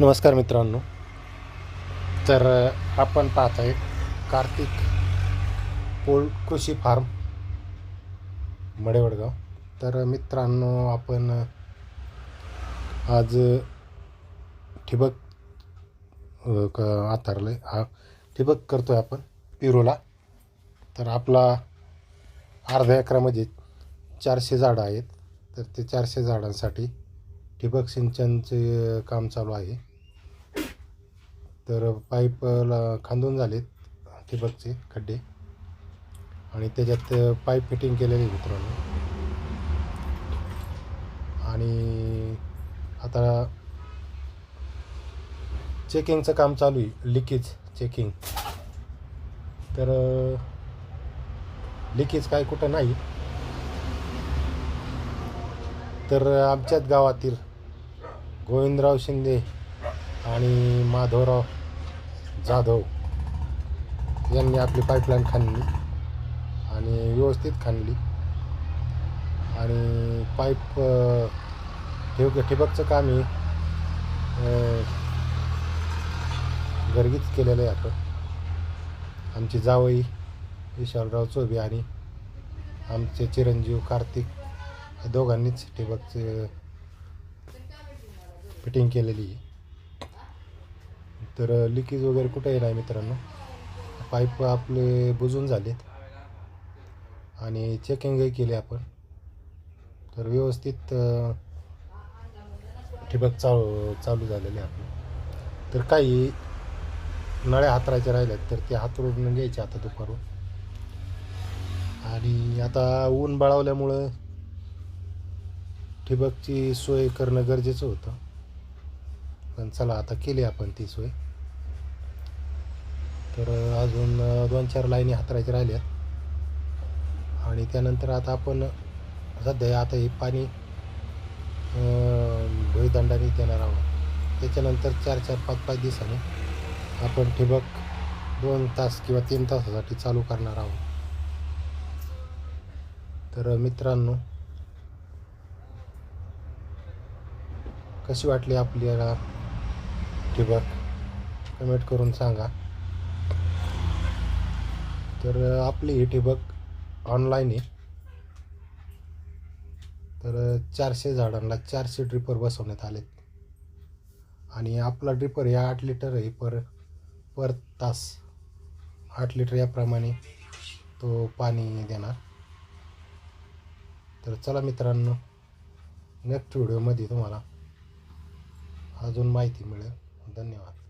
नमस्कार मित्रांनो. तर आपण पाहत आहे कार्तिक पोल कृषी फार्म मडेवडगाव. तर मित्रांनो आपण आज ठिबक अ, क आहे हा ठिबक करतो आहे आपण पिरोला. तर आपला अर्ध्या एकरामध्ये चारशे झाडं आहेत. तर ते चारशे झाडांसाठी ठिबक सिंचनचे काम चालू आहे. तर पाईपला खांदून झालेत ठिबकचे खड्डे. आणि त्याच्यात पाईप फिटिंग केलेले मित्रांनो. आणि आता चेकिंगचं काम चालू आहे लिकेज चेकिंग. तर लिकेज काय कुठं नाही. तर आमच्याच गावातील गोविंदराव शिंदे आणि माधवराव जाधव यांनी आपली पाईपलाईन खाणली आणि व्यवस्थित खाणली आणि पाईप ठेव ठिबकचं काम हे गर्गीच गर्गीत केलेलं आहे आपण आमची जावई विशालराव चोबे आणि आमचे चिरंजीव कार्तिक दोघांनीच ठिबकचं फिटिंग केलेली आहे. तर लिकेज वगैरे कुठेही आहे मित्रांनो. पाईप आपले बुजून झालेत. आणि चेकिंगही केले आपण. तर व्यवस्थित ठिबक चालू चालू झालेले आहे आपले. तर काही नळ्या हातरायच्या राहिल्यात तर ते हातरून घ्यायचे आता दुपारून. आणि आता ऊन बळावल्यामुळं ठिबकची सोय करणं गरजेचं होतं. पण चला आता केली आपण ती सोय. तर अजून दोन चार लाईनी हातरायच्या राहिल्या आणि त्यानंतर आता आपण सध्या आता हे पाणी भुईदंडाने देणार आहोत. त्याच्यानंतर चार चार पाच पाच दिवसाने आपण ठिबक दोन तास किंवा तीन तासासाठी चालू करणार आहोत. तर मित्रांनो कशी वाटली आपल्याला ठिबक कमेंट करून सांगा. तर आपली ही ठिबक ऑनलाईन आहे. तर चारशे झाडांना चारशे ड्रिपर बसवण्यात आलेत. आणि आपला ड्रिपर हे आठ लिटर आहे पर पर तास. आठ लिटर याप्रमाणे तो पाणी देणार. तर चला मित्रांनो नेक्स्ट व्हिडिओमध्ये तुम्हाला अजून माहिती मिळेल. धन्यवाद